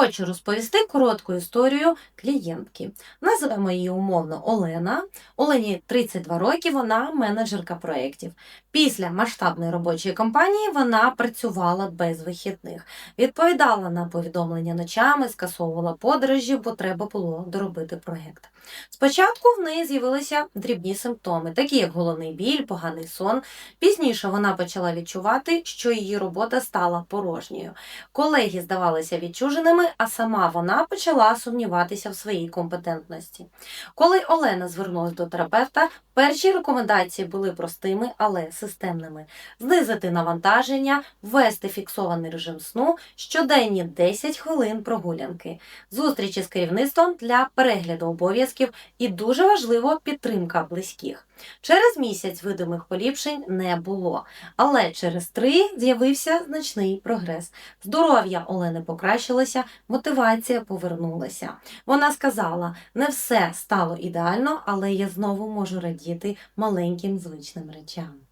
Хочу розповісти коротку історію клієнтки. Називаємо її умовно Олена. Олені 32 роки, вона менеджерка проєктів. Після масштабної робочої кампанії вона працювала без вихідних, відповідала на повідомлення ночами, скасовувала подорожі, бо треба було доробити проєкт. Спочатку в неї з'явилися дрібні симптоми, такі як головний біль, поганий сон. Пізніше вона почала відчувати, що її робота стала порожньою. Колеги здавалися відчуженими, а сама вона почала сумніватися в своїй компетентності. Коли Олена звернулася до терапевта, перші рекомендації були простими, але системними: знизити навантаження, ввести фіксований режим сну, щоденні 10 хвилин прогулянки, зустрічі з керівництвом для перегляду обов'язків і дуже важливо підтримка близьких. Через місяць видимих поліпшень не було, але через три з'явився значний прогрес. Здоров'я Олени покращилося, мотивація повернулася. Вона сказала: не все стало ідеально, але я знову можу радіти маленьким звичним речам.